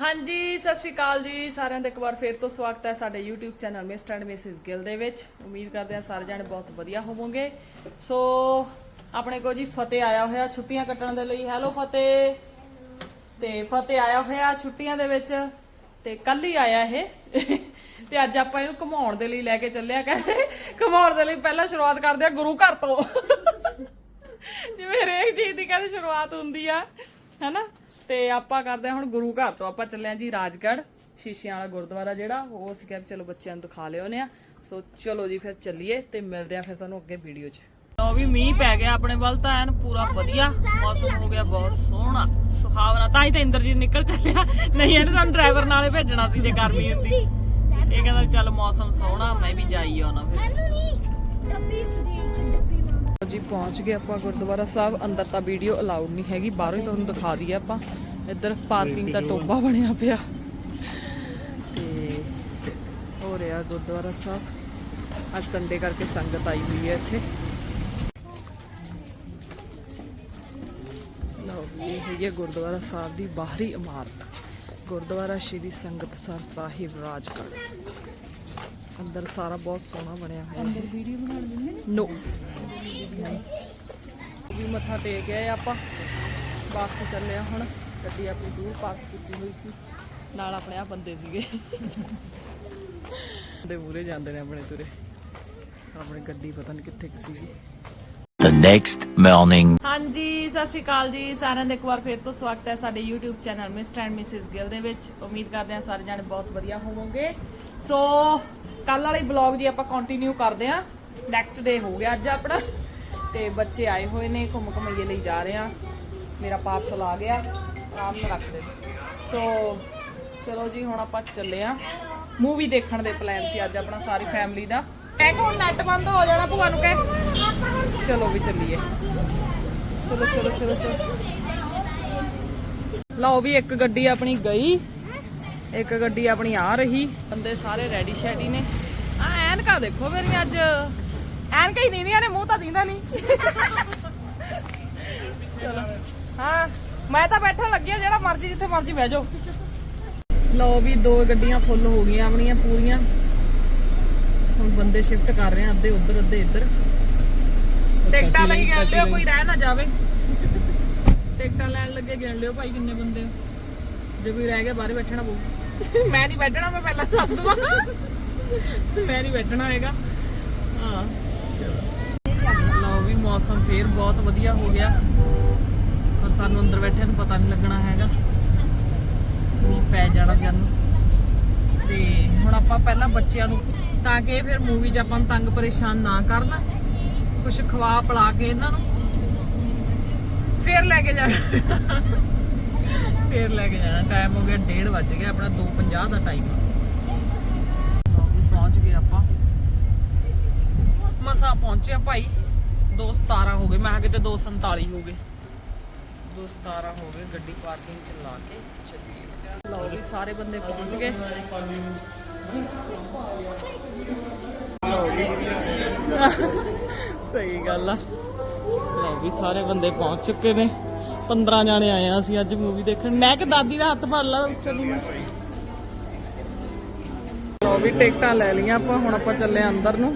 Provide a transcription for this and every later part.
ਹਾਂਜੀ, ਸਤਿ ਸ਼੍ਰੀ ਅਕਾਲ ਜੀ। ਸਾਰਿਆਂ ਦਾ ਇੱਕ ਵਾਰ ਫੇਰ ਤੋਂ ਸਵਾਗਤ ਹੈ ਸਾਡੇ YouTube channel Mr and Mrs Gill ਦੇ ਵਿੱਚ। ਉਮੀਦ ਕਰਦੇ ਹਾਂ ਸਾਰੇ ਜਣੇ ਬਹੁਤ ਵਧੀਆ ਹੋਵੋਗੇ। ਸੋ ਆਪਣੇ ਕੋਲ ਜੀ ਫਤਿਹ ਆਇਆ ਹੋਇਆ, ਛੁੱਟੀਆਂ ਕੱਟਣ ਦੇ ਲਈ। ਹੈਲੋ ਫਤਿਹ। ਤੇ ਫਤਿਹ ਆਇਆ ਹੋਇਆ ਛੁੱਟੀਆਂ ਦੇ ਵਿੱਚ ਤੇ ਕੱਲ ਹੀ ਆਇਆ ਇਹ। ਤੇ ਅੱਜ ਆਪਾਂ ਇਹਨੂੰ ਘੁਮਾਉਣ ਦੇ ਲਈ ਲੈ ਕੇ ਚੱਲਿਆ। ਕਹਿੰਦੇ ਘੁਮਾਉਣ ਦੇ ਲਈ ਪਹਿਲਾਂ ਸ਼ੁਰੂਆਤ ਕਰਦੇ ਆ ਗੁਰੂ ਘਰ ਤੋਂ। ਜਿਵੇਂ ਹਰੇਕ ਚੀਜ਼ ਦੀ ਕਹਿੰਦੇ ਸ਼ੁਰੂਆਤ ਹੁੰਦੀ ਆ, ਹੈਨਾ? ਤੇ ਆਪਾਂ ਕਰਦੇ ਹੁਣ ਗੁਰੂ ਘਰ ਤੋਂ ਆਪਾਂ ਚੱਲੇ ਆ ਜੀ ਰਾਜਗੜ੍ਹ, ਸ਼ੀਸ਼ਿਆਂ ਵਾਲਾ ਗੁਰਦੁਆਰਾ ਜਿਹੜਾ, ਉਹ ਅਸੀਂ ਕਿਹਾ ਚਲੋ ਬੱਚਿਆਂ ਨੂੰ ਦਿਖਾ ਲਿਓਨੇ ਆ। ਸੋ ਚਲੋ ਜੀ ਫਿਰ ਚੱਲੀਏ ਤੇ ਮਿਲਦੇ ਆ ਫਿਰ ਤੁਹਾਨੂੰ ਅੱਗੇ ਵੀਡੀਓ 'ਚ। ਲਓ ਵੀ ਮੀਂਹ ਪੈ ਗਿਆ ਆਪਣੇ ਵੱਲ ਤਾਂ ਐਨ ਪੂਰਾ ਵਧੀਆ, ਮੌਸਮ ਹੋ ਗਿਆ ਬਹੁਤ ਸੋਹਣਾ, ਸੁਹਾਵਣਾ। ਤਾਂ ਹੀ ਤਾਂ ਇੰਦਰਜੀਤ ਨਿਕਲ ਚੱਲਿਆ। ਨਹੀਂ, ਇਹਨੇ ਸਾਨੂੰ ਡਰਾਈਵਰ ਨਾਲੇ ਭੇਜਣਾ ਸੀ ਜੇ ਗਰਮੀ ਹੁੰਦੀ। ਇਹ ਕਹਿੰਦਾ ਵੀ ਚੱਲ ਮੌਸਮ ਸੋਹਣਾ, ਮੈਂ ਵੀ ਜਾਈ ਆਉਣਾ ਫਿਰ। ਜੀ ਪਹੁੰਚ ਗਏ ਆਪਾਂ ਗੁਰਦੁਆਰਾ ਸਾਹਿਬ। ਅੰਦਰ ਤਾਂ ਵੀਡੀਓ ਅਲਾਉਡ ਨਹੀਂ ਹੈਗੀ। ਬਾਹਰੋਂ ਹੀ ਤੁਹਾਨੂੰ ਦਿਖਾ ਦਈਏ ਆਪਾਂ। ਇੱਧਰ ਪਾਰਕਿੰਗ ਦਾ ਟੋਬਾ ਬਣਿਆ ਪਿਆ। ਤੇ ਹੋ ਰਿਹਾ ਗੁਰਦੁਆਰਾ ਸਾਹਿਬ। ਅੱਜ ਸੰਡੇ ਕਰਕੇ ਸੰਗਤ ਆਈ ਹੋਈ ਹੈ ਇੱਥੇ। ਲਓ ਇਹ ਹੈਗੀ ਹੈ ਗੁਰਦੁਆਰਾ ਸਾਹਿਬ ਦੀ ਬਾਹਰੀ ਇਮਾਰਤ। ਗੁਰਦੁਆਰਾ ਸ਼੍ਰੀ ਸੰਗਤਸਰ ਸਾਹਿਬ ਰਾਜਗੜ੍ਹ। ਅੰਦਰ ਸਾਰਾ ਬਹੁਤ ਸੋਹਣਾ ਬਣਿਆ ਹੋਇਆ। ਹੈ ਅੰਦਰ ਵੀਡੀਓ ਬਣਾ ਲੈਂਦੇ ਨੋ? ਵੀ ਮੱਥਾ ਟੇਕ ਗਏ ਆਪਾਂ। ਵਾਪਸ ਚੱਲੇ ਆ ਹੁਣ। ਗੱਡੀ ਆਪਣੀ ਦੂਰ ਪਾਰਕ ਕੀਤੀ ਹੋਈ ਸੀ। ਨਾਲ ਆਪਣੇ ਆ ਬੰਦੇ ਸੀਗੇ। ਦੇ ਮੂਰੇ ਜਾਂਦੇ ਨੇ ਆਪਣੇ ਤੁਰੇ। ਆਪਣੀ ਗੱਡੀ ਪਤਾ ਨਹੀਂ ਕਿੱਥੇ ਕੁ ਸੀਗੀ। The next morning. ਹਾਂਜੀ ਸਤਿ ਸ਼੍ਰੀ ਅਕਾਲ ਜੀ। ਸਾਰਿਆਂ ਦਾ ਇੱਕ ਵਾਰ ਫੇਰ ਤੋਂ ਸਵਾਗਤ ਹੈ ਸਾਡੇ YouTube channel Mr and Mrs Gill ਦੇ ਵਿੱਚ। ਉਮੀਦ ਕਰਦੇ ਹਾਂ ਸਾਰੇ ਜਾਣੇ ਬਹੁਤ ਵਧੀਆ ਹੋਵੋਗੇ। ਸੋ ਕੱਲ ਵਾਲੀ ਬਲੌਗ ਜੀ ਆਪਾਂ ਕੰਟੀਨਿਊ ਕਰਦੇ ਹਾਂ। ਨੈਕਸਟ ਡੇ ਹੋ ਗਿਆ ਅੱਜ ਆਪਣਾ। ਤੇ ਬੱਚੇ ਆਏ ਹੋਏ ਨੇ, ਘੁੰਮ ਘਮਈਏ ਲਈ ਜਾ ਰਹੇ ਆ ਮੇਰਾ ਪਾਰਸਲ ਆ ਗਿਆ, ਆਰਾਮ ਨਾਲ ਰੱਖ ਦੇ। ਸੋ ਚਲੋ ਜੀ, ਹੁਣ ਆਪਾਂ ਚੱਲੇ ਆ ਮੂਵੀ ਦੇਖਣ ਦੇ ਪਲਾਨ ਸੀ ਅੱਜ ਆਪਣਾ ਸਾਰੀ ਫੈਮਿਲੀ ਦਾ। ਕਹਿ ਹੁਣ ਨੈਟ ਬੰਦ ਹੋ ਜਾਣਾ ਭੂਆ ਨੂੰ ਕਹਿ। ਚਲੋ ਵੀ ਚੱਲੀਏ। ਚਲੋ ਚਲੋ ਚਲੋ ਚਲੋ। ਲਓ ਵੀ ਇੱਕ ਗੱਡੀ ਆਪਣੀ ਗਈ। ਇੱਕ ਗੱਡੀ ਆਪਣੀ ਆ ਰਹੀ। ਬੰਦੇ ਸਾਰੇ ਰੈਡੀ ਸ਼ੈਡੀ ਨੇ। ਆ ਐਨਕਾਂ ਦੇਖੋ ਮੇਰੀਆਂ ਅੱਜ। ਐਨਕਾਂ ਹੀ ਨੀਂਦੀਆਂ ਨੇ ਮੂੰਹ ਤਾਂ ਦੀਂਦਾ ਨਹੀਂ। ਚਲੋ। ਹਾਂ ਮੈਂ ਤਾਂ ਬੈਠਣ ਲੱਗੀ ਆ ਜਿਹੜਾ ਮਰਜ਼ੀ ਜਿੱਥੇ ਮਰਜ਼ੀ ਬਹਿ ਜਾਓ। ਲਓ ਵੀ ਦੋ ਗੱਡੀਆਂ ਫੁੱਲ ਹੋ ਗਈਆਂ ਆਪਣੀਆਂ ਪੂਰੀਆਂ। ਹੁਣ ਬੰਦੇ ਸ਼ਿਫਟ ਕਰ ਰਹੇ ਆ ਅੱਧੇ ਉਧਰ ਅੱਧੇ ਇੱਧਰ। ਟਿਕਟਾਂ ਲਈ ਗਿਣ ਲਿਓ ਕੋਈ ਰਹਿ ਨਾ ਜਾਵੇ। ਟਿਕਟਾਂ ਲੈਣ ਲੱਗੇ ਗਿਣ ਲਿਓ ਭਾਈ ਕਿੰਨੇ ਬੰਦੇ। ਹੋ ਜੇ ਕੋਈ ਰਹਿ ਗਿਆ ਬਾਹਰ ਬੈਠਣਾ ਪਊ। ਮੈਂ ਨਹੀਂ ਬੈਠਣਾ ਮੈਂ ਪਹਿਲਾਂ ਦੱਸ ਦਵਾਂ। ਮੈਂ ਨਹੀਂ ਬੈਠਣਾ ਹੈਗਾ। ਹਾਂ। ਮੌਸਮ ਫੇਰ ਬਹੁਤ ਵਧੀਆ ਹੋ ਗਿਆ। ਪਰ ਸਾਨੂੰ ਅੰਦਰ ਬੈਠੇ ਨੂੰ ਪਤਾ ਨਹੀਂ ਲੱਗਣਾ ਹੈਗਾ। ਮੀਂਹ ਪੈ ਜਾਣਾ ਜਨ ਤੇ ਹੁਣ ਆਪਾਂ ਪਹਿਲਾਂ ਬੱਚਿਆਂ ਨੂੰ ਤਾਂ ਕਿ ਫਿਰ ਮੂਵੀ 'ਚ ਆਪਾਂ ਨੂੰ ਤੰਗ ਪਰੇਸ਼ਾਨ ਨਾ ਕਰਨ। ਕੁਝ ਖਵਾ ਪਲਾ ਕੇ ਇਹਨਾਂ ਨੂੰ। ਫੇਰ ਲੈ ਕੇ ਜਾਣਾ। ਫੇਰ ਲੈ ਕੇ ਜਾਣਾ। ਟਾਈਮ ਹੋ ਗਿਆ 1:30 ਵੱਜ ਗਿਆ। ਆਪਣਾ 2:50 ਦਾ ਟਾਈਮ ਪਹੁੰਚ ਗਏ ਆਪਾਂ। ਮਸਾ ਪਹੁੰਚਿਆ ਭਾਈ। 2:17 ਹੋ ਗਏ ਮੈਂ ਕਿਹਾ ਕਿਤੇ 2:47 ਹੋ ਗਏ। 2:17 ਹੋ ਗਏ ਗੱਡੀ ਪਾਰਕਿੰਗ ਚ ਲਾ ਕੇ ਚੱਲੀਏ। ਲਓ ਵੀ ਸਾਰੇ ਬੰਦੇ ਪਹੁੰਚ ਗਏ। ਸਹੀ ਗੱਲ ਆ। ਲਓ ਵੀ ਸਾਰੇ ਬੰਦੇ ਪਹੁੰਚ ਚੁੱਕੇ ਨੇ। 15 ਜਾਣੇ ਆਏ ਆ ਅਸੀਂ ਅੱਜ ਮੂਵੀ ਦੇਖਣ। ਮੈਂ ਕਿ ਦਾਦੀ ਦਾ ਹੱਥ ਫੜ ਲਾ ਚਲੂ ਮੈਂ। ਲਓ ਵੀ ਟਿਕਟਾਂ ਲੈ ਲਈਆਂ ਆਪਾਂ ਹੁਣ ਆਪਾਂ ਚੱਲੇ ਅੰਦਰ ਨੂੰ।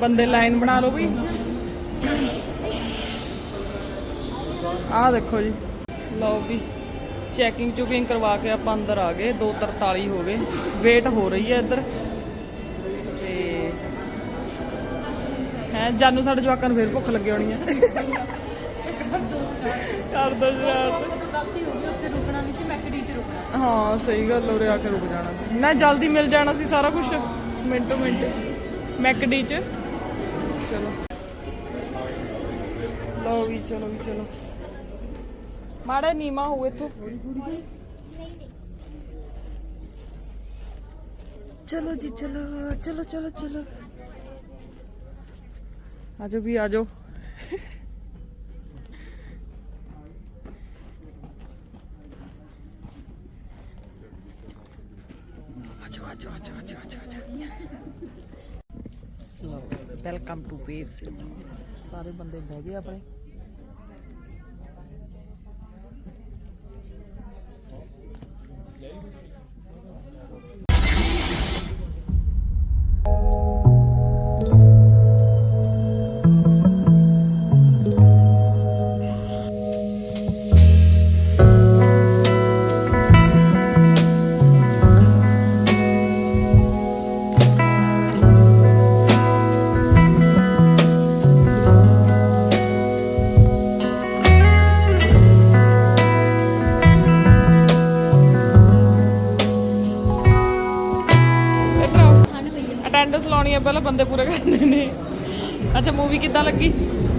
ਬੰਦੇ ਲਾਈਨ ਬਣਾ ਲਓ ਵੀ। ਆਹ ਦੇਖੋ ਜੀ। ਲਓ ਵੀ ਚੈਕਿੰਗ ਚੁਕਿੰਗ ਕਰਵਾ ਕੇ ਆਪਾਂ ਅੰਦਰ ਆ ਗਏ। 2:43 ਹੋ ਗਏ। ਵੇਟ ਹੋ ਰਹੀ ਹੈ ਇੱਧਰ। ਤੇ ਹੈ, ਜਾਨੂ, ਸਾਡੇ ਜਵਾਕਾਂ ਨੂੰ ਫੇਰ ਭੁੱਖ ਲੱਗੀ ਹੋਣੀ ਹੈ। ਕਰ ਦੋ ਜਰਾ ਗਲਤੀ ਹੋ ਗਈ ਉੱਥੇ ਰੁਕਣਾ ਨਹੀਂ ਸੀ ਮੈਕਡੀ 'ਚ ਰੁਕਣਾ ਹਾਂ ਸਹੀ ਗੱਲ, ਉਰੇ ਆ ਕੇ ਰੁਕ ਜਾਣਾ ਸੀ। ਨਾ ਜਲਦੀ ਮਿਲ ਜਾਣਾ ਸੀ ਸਾਰਾ ਕੁਝ ਮਿੰਟੋ ਮਿੰਟ। ਮੈਕਡੀ ਚ। ਚਲੋ। ਲਓ ਵੀ, ਚਲੋ ਵੀ, ਚਲੋ। ਮਾੜੇ ਨੀਮਾ ਹੋ ਇੱਥੋਂ। ਚਲੋ ਜੀ, ਚਲੋ ਚਲੋ ਚਲੋ ਚਲੋ। ਆਜੋ ਵੀ ਆਜੋ ਆਜੋ ਆਜੋ ਆਜੋ ਆਜੋ ਆਜੋ ਆਜੋ ਵੈਲਕਮ ਟੂ ਵੇਵਸ ਸਾਰੇ ਬੰਦੇ ਬਹਿ ਗਏ ਆਪਣੇ। ਪਹਿਲਾਂ ਬੰਦੇ ਪੂਰੇ ਕਰਨੇ ਨੇ। ਅੱਛਾ ਮੂਵੀ ਕਿੱਦਾਂ ਲੱਗੀ?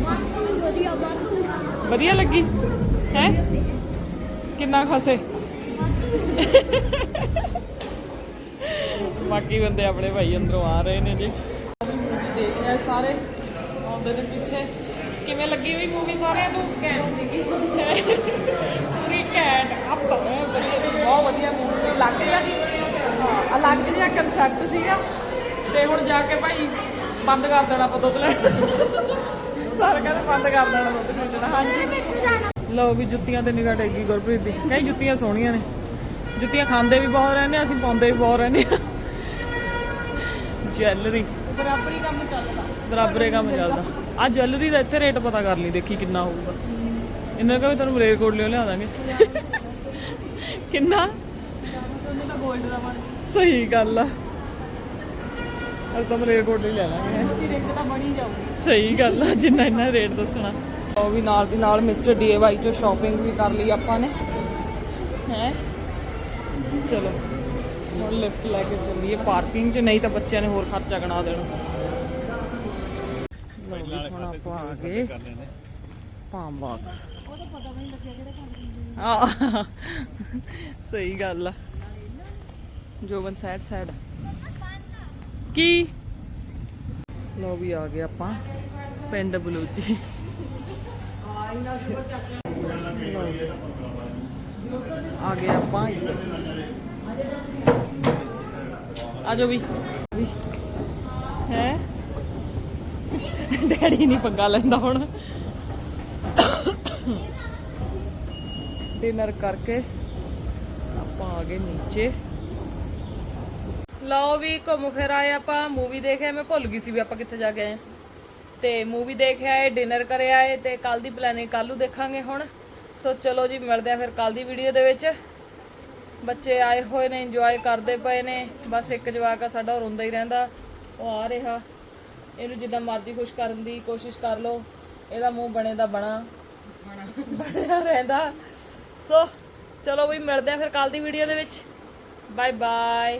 ਬਾਤੂ ਵਧੀਆ ਬਾਤੂ ਵਧੀਆ ਲੱਗੀ? ਹੈ? ਕਿੰਨਾ ਖਸੇ? ਬਾਕੀ ਬੰਦੇ ਆਪਣੇ ਭਾਈ ਅੰਦਰੋਂ ਆ ਰਹੇ ਨੇ ਜੀ। ਮੂਵੀ ਦੇਖ ਰਹੇ ਸਾਰੇ ਆਉਂਦੇ ਨੇ ਪਿੱਛੇ। ਕਿਵੇਂ ਲੱਗੀ ਹੋਈ ਮੂਵੀ ਸਾਰਿਆਂ ਨੂੰ? ਘੈਂਟ ਸੀਗੀ। ਪੂਰੀ ਘੈਂਟ ਅੱਪ ਬਹੁਤ ਵਧੀਆ ਮੂਵੀ ਸੀ। ਲੱਗ ਜਿਹਾ ਹਾਂ ਅਲੱਗ ਜਿਹਾ ਕਨਸੈਪਟ ਸੀਗਾ। ਤੇ ਹੁਣ ਜਾ ਕੇ ਭਾਈ ਬੰਦ ਕਰ ਦੇਣਾ ਆਪਾਂ ਦੁੱਧ ਲੈਣ। ਸਾਰੇ ਕਹਿੰਦੇ ਬੰਦ ਕਰ ਦੇਣਾ ਦੁੱਧ ਪੀਣਾ ਹਾਂਜੀ। ਲਓ ਵੀ ਜੁੱਤੀਆਂ ਤੇ ਨਿਗਾਹ ਟੇਕੀ ਗੁਰਪ੍ਰੀਤ ਦੀ। ਕਈ ਜੁੱਤੀਆਂ ਸੋਹਣੀਆਂ ਨੇ। ਜੁੱਤੀਆਂ ਖਾਂਦੇ ਵੀ ਬਹੁਤ ਰਹਿੰਦੇ ਆ, ਅਸੀਂ ਪਾਉਂਦੇ ਵੀ ਬਹੁਤ ਰਹਿੰਦੇ ਆ। ਜਵੈਲਰੀ ਬਰਾਬਰੀ ਕੰਮ ਚੱਲਦਾ। ਬਰਾਬਰੇ ਕੰਮ ਚੱਲਦਾ। ਆ ਜਵੈਲਰੀ ਦਾ ਇੱਥੇ ਰੇਟ ਪਤਾ ਕਰ ਲਈ ਦੇਖੀ ਕਿੰਨਾ ਹੋਊਗਾ। ਇਹਨਾਂ ਕਹੇ ਤੁਹਾਨੂੰ ਮਲੇਰਕੋਟ ਲਿਓ ਲਿਆ ਦਾਂਗੇ। ਕਿੰਨਾ? ਉਹਨੂੰ ਤਾਂ 골ਡ ਦਾ ਬਣ ਸਹੀ ਗੱਲ ਆ। ਅਸੀਂ ਤਾਂ ਮਲੇਰਕੋਟ ਹੀ ਲੈ ਲਾਂਗੇ। ਰੇਟ ਤਾਂ ਬਣੀ ਜਾਊਗੀ ਸਹੀ ਗੱਲ ਆ ਜਿੰਨਾ ਇੰਨਾ ਰੇਟ ਦੱਸਣਾ। ਉਹ ਵੀ ਨਾਲ ਦੀ ਨਾਲ ਮਿਸਟਰ ਡੀਏਵਾਈ ਤੋਂ ਸ਼ਾਪਿੰਗ ਵੀ ਕਰ ਲਈ ਆਪਾਂ ਨੇ। ਹੈ? ਚਲੋ। ਹੁਣ ਲਿਫਟ ਲੈ ਕੇ ਚੱਲੀਏ ਪਾਰਕਿੰਗ 'ਚ ਨਹੀਂ ਤਾਂ ਬੱਚਿਆਂ ਨੇ ਹੋਰ ਖਰਚਾ ਗਣਾ ਦੇਣਾ। ਲਓ ਜੀ, ਹੁਣ ਆਪਾਂ ਆ ਗਏ। ਪਾਮਬਾਗ ਆ ਸਹੀ ਗੱਲ ਆ। ਜੋਬਨ ਸੈਡ ਸੈਡ। ਕੀ? ਲੋ ਵੀ ਆ ਗਏ ਆਪਾਂ, ਪਿੰਡ ਬਲੂਚੀ। ਆ ਗਏ ਆਪਾਂ। ਆ ਜਾਓ ਵੀ। ਹੈ? ਡੈਡੀ ਨਹੀਂ ਪੰਗਾ ਲੈਂਦਾ ਹੁਣ। ਡਿਨਰ ਕਰਕੇ ਆਪਾਂ ਆ ਗਏ ਨੀਚੇ। ਲਓ ਵੀ ਘੁੰਮ ਫਿਰ ਆਏ ਆਪਾਂ ਮੂਵੀ ਦੇਖਿਆ, ਮੈਂ ਭੁੱਲ ਗਈ ਸੀ ਵੀ ਆਪਾਂ ਕਿੱਥੇ ਜਾ ਕੇ ਆਏ ਤੇ ਮੂਵੀ ਦੇਖਿਆ ਆਏ ਡਿਨਰ ਕਰੇ ਆਏ, ਤੇ ਕੱਲ ਦੀ ਪਲੈਨਿੰਗ ਕੱਲ ਨੂੰ ਦੇਖਾਂਗੇ ਹੁਣ। ਸੋ ਚਲੋ ਜੀ, ਮਿਲਦੇ ਆ ਫਿਰ ਕੱਲ ਦੀ ਵੀਡੀਓ ਦੇ ਵਿੱਚ। ਬੱਚੇ ਆਏ ਹੋਏ ਨੇ ਇੰਜੋਏ ਕਰਦੇ ਪਏ ਨੇ। ਬਸ ਇੱਕ ਜਵਾਕ ਆ, ਸਾਡਾ ਉਹ ਰੋਂਦਾ ਹੀ ਰਹਿੰਦਾ। ਉਹ ਆ ਰਿਹਾ। ਇਹਨੂੰ ਜਿੱਦਾਂ ਮਰਜ਼ੀ ਖੁਸ਼ ਕਰਨ ਦੀ ਕੋਸ਼ਿਸ਼ ਕਰ ਲਓ। ਇਹਦਾ ਮੂੰਹ ਬਣੇ ਦਾ ਬਣਾ। ਬਣਿਆ ਰਹਿੰਦਾ। ਸੋ ਚਲੋ ਵੀ ਮਿਲਦੇ ਆ ਫਿਰ ਕੱਲ ਦੀ ਵੀਡੀਓ ਦੇ ਵਿੱਚ। Bye bye